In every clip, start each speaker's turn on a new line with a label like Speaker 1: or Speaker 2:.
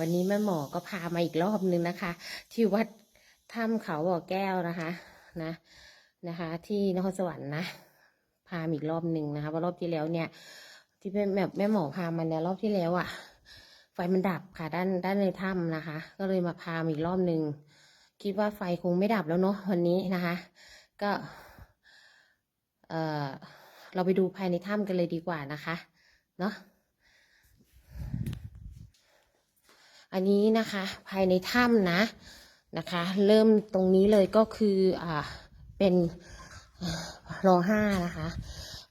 Speaker 1: วันนี้แม่หมอก็พามาอีกรอบนึงนะคะ ที่วัดถ้ำเขาบ่อแก้วนะคะนะนะคะ ที่นครสวรรค์นะพามาอีกรอบหนึ่งนะคะเพราะรอบที่แล้วเนี่ย ที่แม่แม่แม่หมอพามาเนี่ยรอบที่แล้วอะ่ะ ไฟมันดับค่ะด้านด้านในถ้ำนะคะ ก็เลยมาพามาอีกรอบหนึ่งคิดว่าไฟคงไม่ดับแล้วเนาะวันนี้นะคะ ก็ เออเราไปดูภายในถ้ำกันเลยดีกว่านะคะ เนาะ อันนี้นะคะภายในถ้ำนะนะคะ เริ่มตรงนี้เลยก็คืออ่าเป็นรอห้านะคะ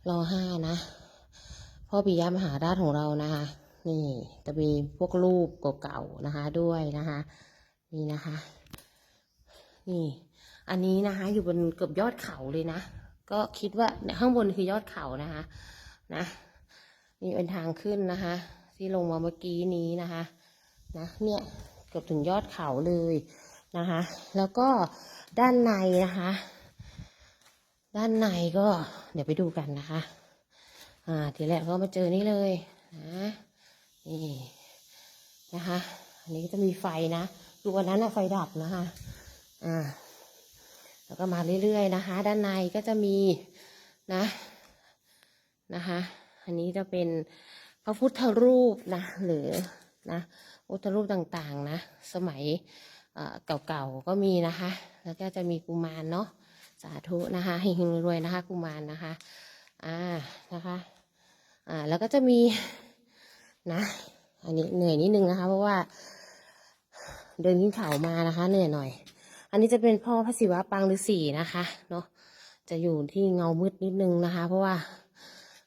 Speaker 1: รอห้านะพ่อปิยมหาราชของเรานะคะ นี่จะมีพวกรูปเก่าๆนะคะด้วยนะคะ นี่นะคะ นี่ อันนี้นะคะ อยู่บนเกือบยอดเขาเลยนะ ก็คิดว่าเนี่ยข้างบนคือยอดเขานะคะ นะนี่เป็นทางขึ้นนะคะ ที่ลงมาเมื่อกี้นี้นะคะ นะเนี่ยเกือบถึงยอดเขาเลยนะคะ แล้วก็ด้านในนะคะ ด้านในก็เดี๋ยวไปดูกันนะคะ อ่าทีแรกก็มาเจอนี่เลยนะนี่นะคะอันนี้ก็จะมีไฟนะดูวันนั้นนะไฟดับนะคะอ่าแล้วก็มาเรื่อยๆนะคะ ด้านในก็จะมีนะนะคะ อันนี้จะเป็นพระพุทธรูปนะหรือนะ พุทธรูปต่างๆนะ สมัยเก่าๆก็มีนะคะ แล้วก็จะมีกุมารเนาะสาธุนะคะเฮงรวยๆนะคะ กุมารนะคะอ่านะคะอ่าแล้วก็จะมีนะอันนี้เหนื่อยนิดนึงนะคะ เพราะว่า เดินขึ้นเขามานะคะ เหนื่อยหน่อย อันนี้จะเป็นพ่อพระศิวะปางฤาษีนะคะเนาะจะอยู่ที่เงามืดนิดนึงนะคะ เพราะว่า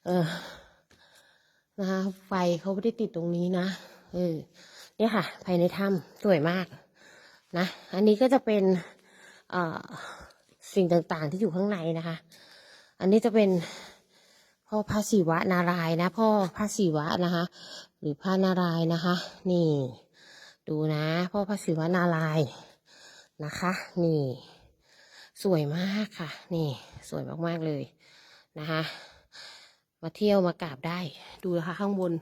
Speaker 1: เออนะคะไฟเขาไม่ได้ติดตรงนี้นะเออ เนี่ยค่ะ ภายในถ้ำสวยมากนะ อันนี้ก็จะเป็นสิ่งต่างๆที่อยู่ข้างในนะคะ อันนี้จะเป็นพ่อพระศิวะนารายนะ พ่อพระศิวะนะคะ หรือพระนารายนะคะ นี่ ดูนะ พ่อพระศิวะนารายนะคะ นี่ สวยมากค่ะ นี่ สวยมากๆเลยนะคะ มาเที่ยวมากราบได้ ดูนะคะข้างบน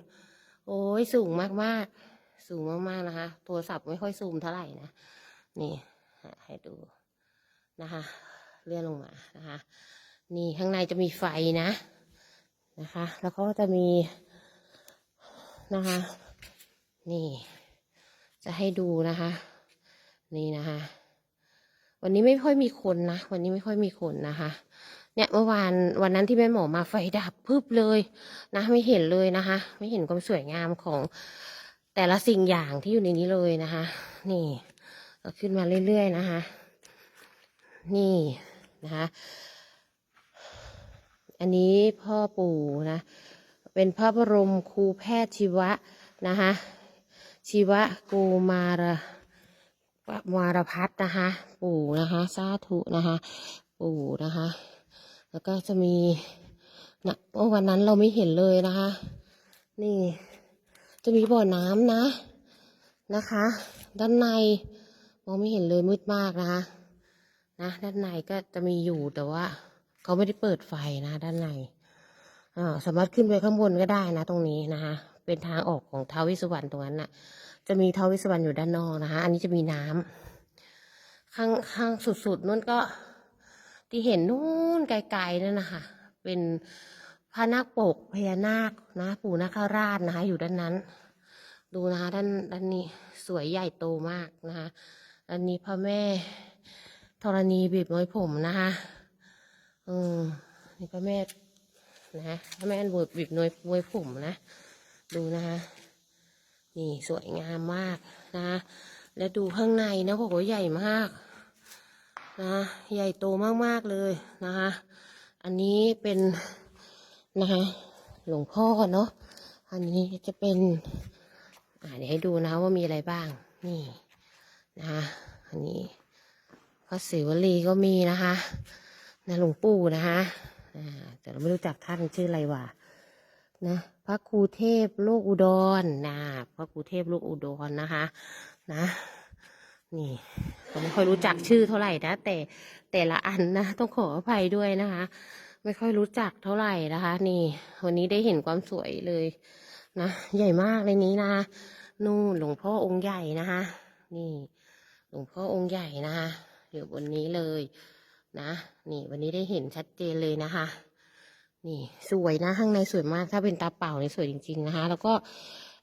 Speaker 1: โอ้ยสูงมากๆ สูงมากๆนะคะ โทรศัพท์ไม่ค่อยซูมเท่าไหร่นะ นี่ให้ดูนะคะ เลื่อนลงมานะคะ นี่ข้างในจะมีไฟนะนะคะ แล้วก็จะมีนะคะ นี่ จะให้ดูนะคะ นี่นะคะ วันนี้ไม่ค่อยมีคนนะ วันนี้ไม่ค่อยมีคนนะคะเนี่ยเมื่อวานวันนั้นที่แม่หมอมาไฟดับพึบเลยนะ ไม่เห็นเลยนะคะ ไม่เห็นความสวยงามของ แต่ละสิ่งอย่างที่อยู่ในนี้เลยนะคะ นี่ก็ขึ้นมาเรื่อยๆนะคะ นี่นะคะ อันนี้พ่อปู่นะ เป็นพระบรมครูแพทย์ชีวะนะคะ ชีวะกูมารมารพัฒนะคะ ปู่นะคะสาธุนะคะ ปู่นะคะ แล้วก็จะมีนะเมื่อวันนั้นเราไม่เห็นเลยนะคะ นี่ จะมีบ่อน้ำนะนะคะ ด้านในมองไม่เห็นเลยมืดมากนะคะนะด้านในก็จะมีอยู่แต่ว่า เขาไม่ได้เปิดไฟนะ ด้านในสามารถขึ้นไปข้างบนก็ได้นะ ตรงนี้นะคะเป็นทางออกของท้าววิสวรรณตรงนั้นน่ะ จะมีท้าววิสวรรณอยู่ด้านนอกนะคะ อันนี้จะมีน้ำข้างข้างสุดๆนั่นก็ที่เห็นนู่นไกลๆนั่นนะคะเป็น พระนาคปกพญานาคนะปู่นาคราชนะคะอยู่ด้านนั้น ดูนะคะด้านด้านนี้สวยใหญ่โตมากนะคะด้านนี้พระแม่ธรณีบีบน้อยผมนะคะอืมนี่พระแม่นะพระแม่บวบบีบน้อยมวยผมนะดูนะคะนี่สวยงามมากนะคะและดูข้างในนะโอ้โหใหญ่มากนะใหญ่โตมากๆเลยนะคะอันนี้เป็น นะคะ หลวงพ่อเนาะอันนี้จะเป็นอ่าเดี๋ยวให้ดูนะว่ามีอะไรบ้าง นี่นะคะอันนี้พระศิวลีก็มีนะคะนะหลวงปู่นะคะอ่าแต่เราไม่รู้จักท่านชื่ออะไรวะนะพระครูเทพโลกอุดรนะพระครูเทพโลกอุดรนะคะนะนี่ผมไม่ค่อยรู้จักชื่อเท่าไหร่นะ แต่แต่ละอันนะ ต้องขออภัยด้วยนะคะ ไม่ค่อยรู้จักเท่าไหร่นะคะ นี่ วันนี้ได้เห็นความสวยเลยนะใหญ่มากเลยนี้นะนู่นหลวงพ่อองค์ใหญ่นะคะนี่ หลวงพ่อองค์ใหญ่นะคะอยู่บนนี้เลยนะ นี่วันนี้ได้เห็นชัดเจนเลยนะคะ นี่สวยนะข้างในสวยมากถ้าเป็นตาเปล่านี่สวยจริง ๆนะคะ แล้วก็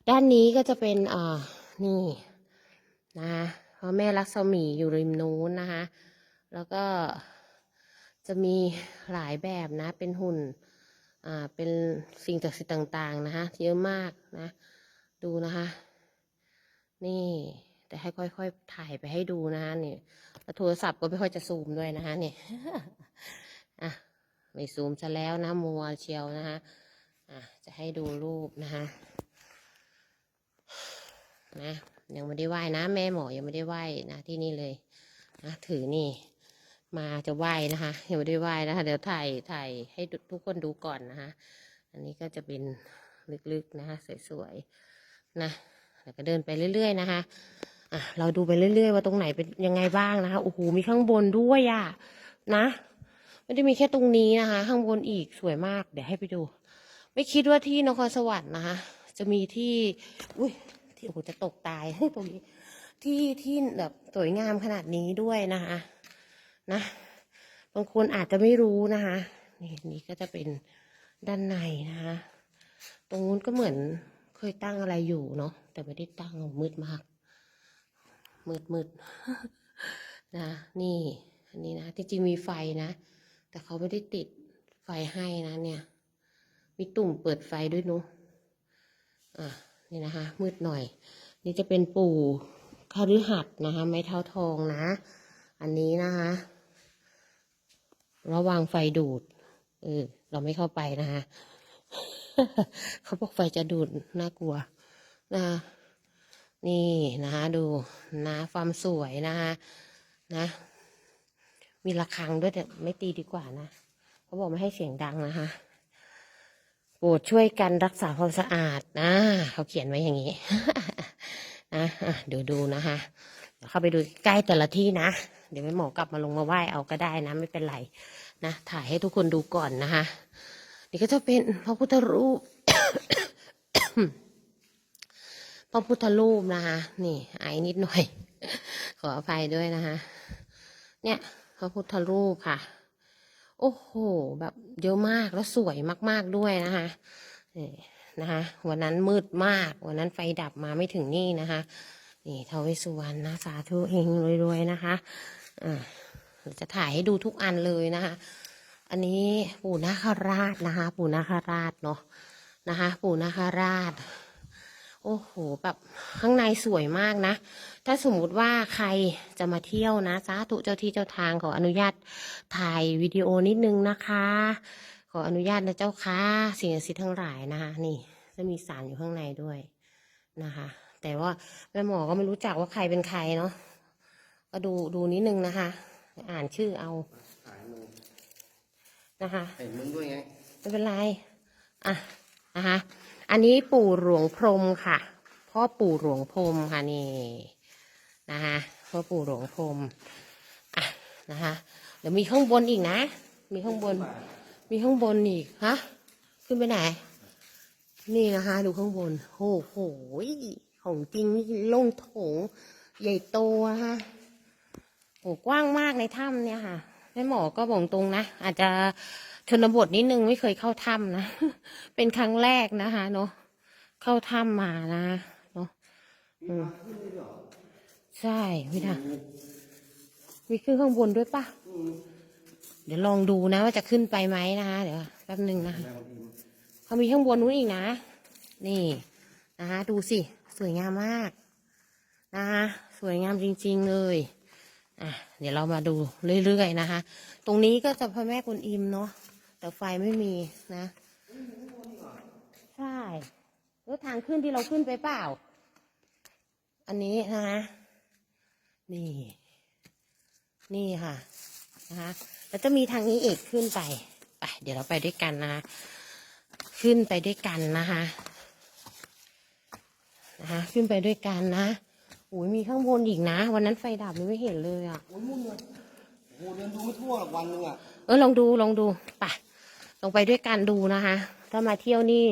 Speaker 1: ด้านนี้ก็จะเป็นอ่านี่นะพระแม่ลักษมีอยู่ริมนู้นนะคะ แล้วก็ จะมีหลายแบบนะ เป็นหุ่น อ่า เป็นสิ่งศักดิ์สิทธิ์ต่างๆนะคะเยอะมากนะ ดูนะคะ นี่แต่ให้ค่อยๆ ถ่ายไปให้ดูนะคะนี่แล้วโทรศัพท์ก็ไม่ค่อยจะซูมด้วยนะคะนี่อะไม่ซูมซะแล้วนะมัวเชียวนะคะอะจะให้ดูรูปนะคะนะยังไม่ได้ไหว้นะ แม่หมอยังไม่ได้ไหว้นะที่นี่เลยนะถือนี่ มาจะไหว้นะคะยังไม่ได้ไหว้นะคะเดี๋ยวถ่ายถ่ายให้ทุกคนดูก่อนนะคะ อันนี้ก็จะเป็นลึกๆนะคะ สวยๆนะแล้วก็เดินไปเรื่อย ๆ นะคะอะเราดูไปเรื่อย ๆ ว่าตรงไหนเป็นยังไงบ้างนะคะโอ้โหมีข้างบนด้วยอะนะไม่ได้มีแค่ตรงนี้นะคะ ข้างบนอีกสวยมาก เดี๋ยวให้ไปดู ไม่คิดว่าที่นครสวรรค์นะคะ จะมีที่อุ้ยที่โอ้โหจะตกตายตรงนี้ ที่ที่แบบสวยงามขนาดนี้ด้วยนะคะ นะบางคนอาจจะไม่รู้นะคะนี่นี่ก็จะเป็นด้านในนะคะ ตรงนู้นก็เหมือนเคยตั้งอะไรอยู่เนาะแต่ไม่ได้ตั้งมืดมาก มืดมืดนะนี่อันนี้นะจริงๆมีไฟนะ แต่เขาไม่ได้ติดไฟให้นะเนี่ย มีตุ่มเปิดไฟด้วยนุอะนี่นะคะ มืดหน่อย นี่จะเป็นปู่คฤหัสนะคะ ไม้เท้าทองนะ อันนี้นะคะ ระวังไฟดูด เออ เราไม่เข้าไปนะคะเขาบอกไฟจะดูดน่ากลัวนะนี่นะคะดูนะความสวยนะคะนะ มีระฆังด้วยแต่ไม่ตีดีกว่านะเขาบอกไม่ให้เสียงดังนะคะโปรดช่วยกันรักษาความสะอาดนะเขาเขียนไว้อย่างนี้นะเดี๋ยวดูนะคะเข้าไปดูใกล้แต่ละที่นะ เดี๋ยวแม่หมอกลับมาลงมาไหว้เอาก็ได้นะ ไม่เป็นไรนะถ่ายให้ทุกคนดูก่อนนะคะนี่ก็จะเป็นพระพุทธรูปพระพุทธรูปนะคะนี่ไอ้นิดหน่อย ขออภัยด้วยนะคะเนี่ยพระพุทธรูปค่ะ โอ้โห แบบเยอะมากแล้วสวยมาก ๆด้วยนะคะนี่นะคะวันนั้นมืดมาก วันนั้นไฟดับมาไม่ถึงนี่นะคะ นี่ทาวเวสสุวรรณนะสาธุเฮงรวยๆนะคะ จะถ่ายให้ดูทุกอันเลยนะคะ อันนี้ปู่นาคราชนะคะ ปู่นาคราชเนาะนะคะ ปู่นาคราช โอ้โหแบบข้างในสวยมากนะ ถ้าสมมุติว่าใครจะมาเที่ยวนะสาธุเจ้าที่เจ้าทางขออนุญาตถ่ายวิดีโอนิดนึงนะคะ ขออนุญาตนะเจ้าค่ะสิ่งศักดิ์สิทธิ์ทั้งหลายนะคะ นี่จะมีสารอยู่ข้างในด้วยนะคะ แต่ว่าแม่หมอก็ไม่รู้จักว่าใครเป็นใครเนาะ ก็ดูดูนิดนึงนะคะ อ่านชื่อเอา
Speaker 2: หายมึง
Speaker 1: นะคะ
Speaker 2: เห็นมึงด้วยไง
Speaker 1: ไม่เป็นไรอะนะคะอันนี้ปู่หลวงพรหมค่ะพ่อปู่หลวงพรหมค่ะนี่นะคะพ่อปู่หลวงพรหมอะนะคะเดี๋ยวมีข้างบนอีกนะ มีข้างบน มีข้างบนอีกฮะขึ้นไปไหน นี่นะคะ ดูข้างบนโอ้โหของจริงนี่โล่งโถง ใหญ่โตนะคะ โอ้กว้างมากในถ้ำเนี่ยค่ะแม่หมอก็บอกตรงนะอาจจะชนบทนิดนึงไม่เคยเข้าถ้ำนะ เป็นครั้งแรกนะคะเนาะเข้าถ้ำมานะเนาะใช่พี่นะมีขึ้นข้างบนด้วยปะเดี๋ยวลองดูนะว่าจะขึ้นไปไหมนะคะเดี๋ยวแป๊บหนึ่งนะคะเขามีข้างบนนู้นอีกนะ นี่นะคะดูสิ สวยงามมากนะคะสวยงามจริง ๆ เลย อะเดี๋ยวเรามาดูเรื่อยๆนะคะ ตรงนี้ก็จะพระแม่กุนอิมเนาะแต่ไฟไม่มีนะใช่แล้วทางขึ้นที่เราขึ้นไปเปล่า อันนี้นะคะนี่ นี่ค่ะนะคะแล้วจะมีทางนี้อีกขึ้นไปไปเดี๋ยวเราไปด้วยกันนะคะขึ้นไปด้วยกันนะคะนะคะขึ้นไปด้วยกันนะ อ้ยมีข้างบนอีกนะ วันนั้นไฟดับไม่เห็นเลยอะ
Speaker 2: โอ้ยมุ่งเลยโอ้โหเดินดูไม่ทั่วหรอกวันหนึงอะ
Speaker 1: เออลองดูลองดูไปลองไปด้วยกันดูนะคะ ถ้ามาเที่ยวนี่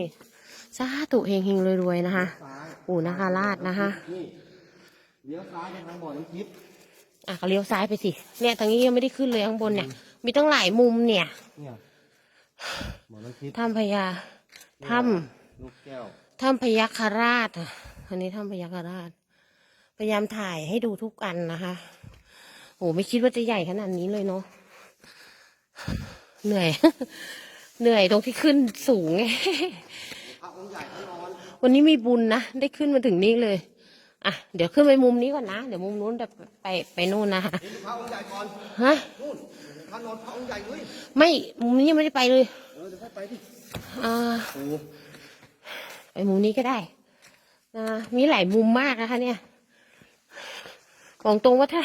Speaker 1: สาธุเฮงๆรวยๆนะคะ
Speaker 2: ซ้าย
Speaker 1: ปู่นาคาราชนะคะ
Speaker 2: นี่เลี้ยวซ้ายไปทางบ่อน้ำทิพย์
Speaker 1: อะก็เลี้ยวซ้ายไปสิเนี่ยทางนี้ยังไม่ได้ขึ้นเลยข้างบนเนี่ย มีตั้งหลายมุมเนี่ย
Speaker 2: เนี่ยบ่อน้ำทิพย์
Speaker 1: ถ้ำพญาถ้
Speaker 2: ลูกแก้วำ
Speaker 1: ถ้ำพยัคฆราชอะอันนี้ถ้ำพยัคฆราช พยายามถ่ายให้ดูทุกอันนะคะโหไม่คิดว่าจะใหญ่ขนาดนี้เลยเนาะเหนื่อย เหนื่อยตรงที่ขึ้นสูงไง
Speaker 2: พระองค์ใหญ่พระนอน
Speaker 1: วันนี้มีบุญนะได้ขึ้นมาถึงนี่เลยอะเดี๋ยวขึ้นไปมุมนี้ก่อนนะเดี๋ยวมุมนู้นจะไปไปนู่นนะคะ
Speaker 2: นี่พระองค์ใหญ่ก่อน
Speaker 1: ฮะ
Speaker 2: นู่นพระนอนพระองค์ใหญ่เลย
Speaker 1: ไม่มุมนี้ยังไม่ได้ไปเลย
Speaker 2: เออเดี๋ยวค่อยไปดิ
Speaker 1: อ่า
Speaker 2: โอ้
Speaker 1: ไปมุมนี้ก็ได้นะมีหลายมุมมากนะคะเนี่ย บอกตรงว่าถ้า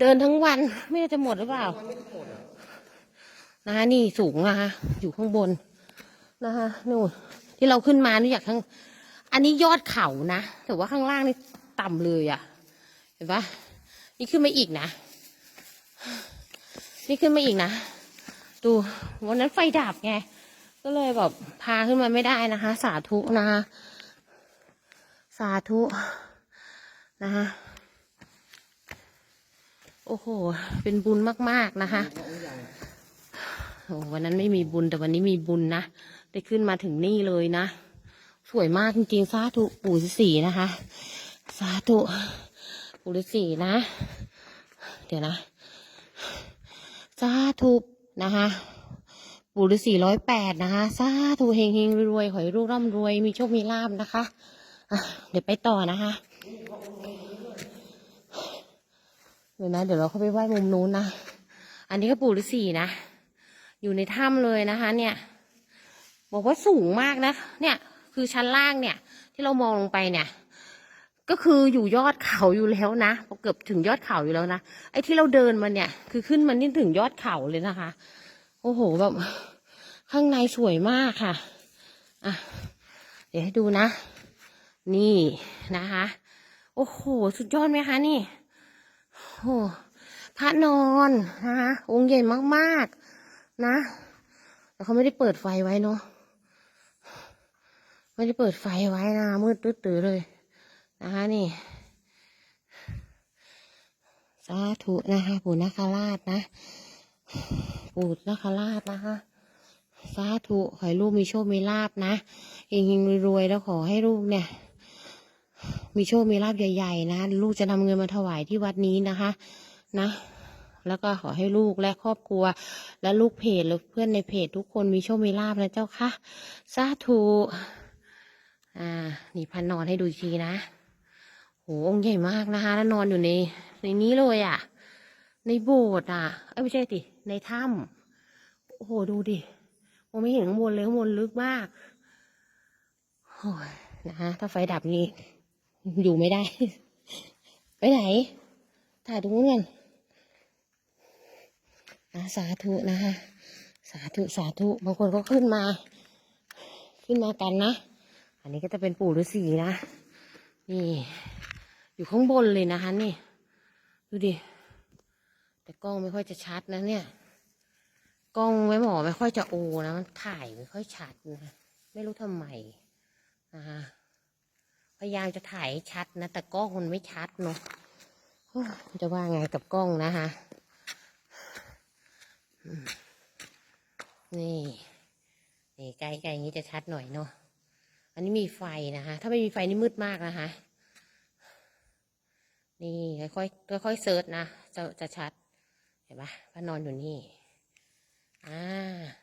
Speaker 1: เดินทั้งวันไม่รู้จะหมดหรือเปล่า
Speaker 2: มันไม่ได้หมดอะ
Speaker 1: นะคะนี่สูงนะคะอยู่ข้างบนนะคะนู่นที่เราขึ้นมานี่อยากข้าง อันนี้ยอดเขานะแต่ว่าข้างล่างนี่ต่ำเลยอะ่ะ เห็นปะนี่ขึ้นมาอีกนะ นี่ขึ้นมาอีกนะ ดูวันนั้นไฟดับไง ก็เลยแบบพาขึ้นมาไม่ได้นะคะ สาธุนะคะ สาธุนะคะ โอ้โห เป็นบุญมากๆนะคะโอ้วันนั้นไม่มีบุญแต่วันนี้มีบุญนะ ได้ขึ้นมาถึงนี่เลยนะ สวยมากจริงๆสาธุปู่ฤาษีนะคะ สาธุปู่ฤาษีนะ เดี๋ยวนะ สาธุนะคะปู่ฤาษีร้อยแปดนะคะ สาธุเฮงเฮงรวยๆขอให้ลูกร่ำรวย มีโชค มีลาบนะคะะเดี๋ยวไปต่อนะคะ เดี๋ยวนะ เดี๋ยวเราเข้าไปไหว้มุมนู้นนะ อันนี้ก็ปู่ฤาษีนะ อยู่ในถ้ำเลยนะคะ เนี่ย บอกว่าสูงมากนะ เนี่ย คือชั้นล่างเนี่ย ที่เรามองลงไปเนี่ย ก็คืออยู่ยอดเขาอยู่แล้วนะเกือบถึงยอดเขาอยู่แล้วนะ ไอ้ที่เราเดินมาเนี่ย คือขึ้นมานี่ถึงยอดเขาเลยนะคะ โอ้โหแบบข้างในสวยมากค่ะ อะ เดี๋ยวให้ดูนะ นี่นะคะ โอ้โห สุดยอดไหมคะนี่ โอ้พระนอนนะคะองค์ใหญ่มากๆ นะ แต่เขาไม่ได้เปิดไฟไว้เนาะไม่ได้เปิดไฟไว้นะมืดตื้อเลย นะคะนี่สาธุนะคะปู่นาคราชนะปู่นาคราชนะคะสาธุขอให้ลูกมีโชคมีลาบนะเฮงๆรวยๆแล้วขอให้ลูกเนี่ย มีโชค มีลาบใหญ่ ๆ นะ ลูกจะนำเงินมาถวายที่วัดนี้นะคะ นะ แล้วก็ขอให้ลูกและครอบครัว และลูกเพจหรือเพื่อนในเพจทุกคนมีโชค มีลาบนะเจ้าค่ะสาธุอ่า นี่พันนอนให้ดูอีกทีนะโหองค์ใหญ่มากนะคะ แล้วนอนอยู่ในในนี้เลยอะ่ะ ในโบสถ์อะ เอ้ยไม่ใช่สิในถ้ำโอ้โหดูดิมองไม่เห็นข้างบนเลยข้างบนลึกมากโอ้ยนะคะถ้าไฟดับนี่ อยู่ไม่ได้ ไปไหน ถ่ายตรงนู้นกันอะสาธุนะคะสาธุสาธุบางคนก็ขึ้นมา ขึ้นมากันนะ อันนี้ก็จะเป็นปู่ฤาษีนะ นี่ อยู่ข้างบนเลยนะคะนี่ ดูดิ แต่กล้องไม่ค่อยจะชัดนะเนี่ย กล้องไว้หมอไม่ค่อยจะโอนะมันถ่ายไม่ค่อยชัดนะ ไม่รู้ทำไมนะคะ พยายามจะถ่ายชัดนะ แต่กล้องมันไม่ชัดเนาะจะว่าไงกับกล้องนะคะนี่นี่ใกล้ๆอย่างนี้จะชัดหน่อยเนาะอันนี้มีไฟนะคะ ถ้าไม่มีไฟนี่มืดมากนะคะ นี่ค่อยๆค่อยๆเซิร์ชนะจะจะชัด เห็นปะพระนอนอยู่นี่อ่า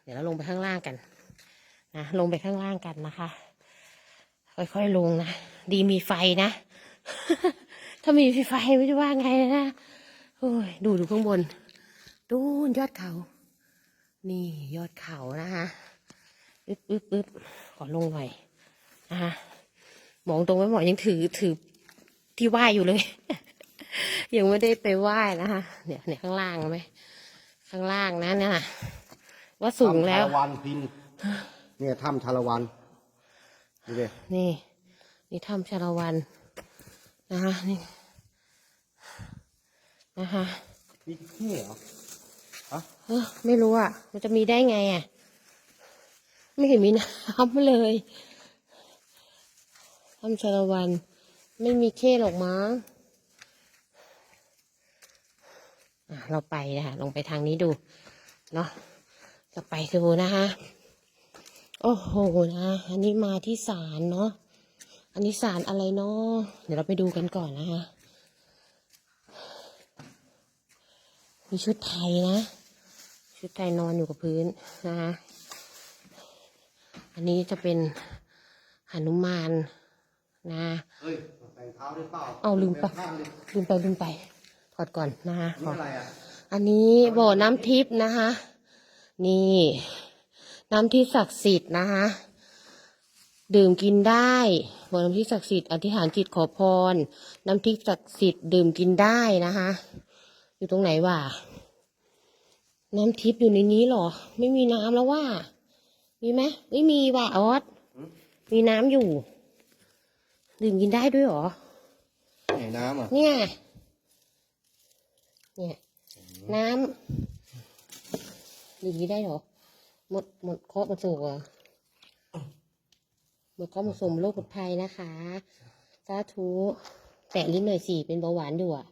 Speaker 1: เดี๋ยวเราลงไปข้างล่างกันนะลงไปข้างล่างกันนะคะ ค่อยๆลงนะ ดีมีไฟนะ ถ้ามีไฟไม่ได้ว่าไงนะโอ้ยดูดูข้างบน ดูยอดเขา นี่ยอดเขานะคะอึ๊บอึ๊บอึ๊บขอลงหน่อยนะคะมองตรงไว้หมอยังถือถือที่ไหวอยู่เลย ยังไม่ได้ไปไหว้นะคะเนี่ยเนี่ยข้างล่างไหมข้างล่างนะเนี่ยนะว่าสูงแล้ว
Speaker 2: ถ้ำชาลวันพินเนี่ยถ้ำชาลวัน ดูดิ
Speaker 1: นี่ นี่ถ้ำชาละวันนะคะนี่นะคะ
Speaker 2: มีที่เหรอ
Speaker 1: เอ้อไม่รู้อะ มันจะมีได้ไงอะ ไม่เห็นมีน้ำเลยถ้ำชาละวัน ไม่มีเข้หรอกมั้งอะเราไปนะคะลงไปทางนี้ดู เนาะจะไปดูนะคะ โอ้โหนะ อันนี้มาที่ศาลเนาะ อันนี้ศาลอะไรเนาะ เดี๋ยวเราไปดูกันก่อนนะคะ มีชุดไทยนะ ชุดไทยนอนอยู่กับพื้นนะคะ อันนี้จะเป็นหนุมานนะ
Speaker 2: เฮ้ยแต่งเท้าได้เปล่า
Speaker 1: เอาลืมไป
Speaker 2: ข้างดิ
Speaker 1: ลืมไปลืมไป ถอดก่อนนะคะข
Speaker 2: นี่
Speaker 1: อ
Speaker 2: อะไรอะ
Speaker 1: อันนี้บ่อน้ำทิพย์นะคะ นี่ น้ำทิพย์ศักดิ์สิทธิ์นะคะดื่มกินได้บ่อน้ำทิพย์ศักดิ์สิทธิ์อธิษฐานจิตขอพร น้ำทิพย์ศักดิ์สิทธิ์ดื่มกินได้นะคะ อยู่ตรงไหนวะน้ำทิพย์อยู่ในนี้เหรอ ไม่มีน้ำแล้วว่า มีไหมไม่มีว่ะออสมีน้ำอยู่ ดื่มกินได้ด้วยเหรอ
Speaker 2: ไหนน้ำอะ
Speaker 1: เนี่ย เนี่ย น้ำดื่มนี้ได้เหรอ หมดหมดเคาะหมดโศกเหรอหมดเคาะหมดโศกโรคหมดภัยนะคะ สาธุ แตะลิ้นหน่อยสิ เป็นเบาหวานด้วยอะ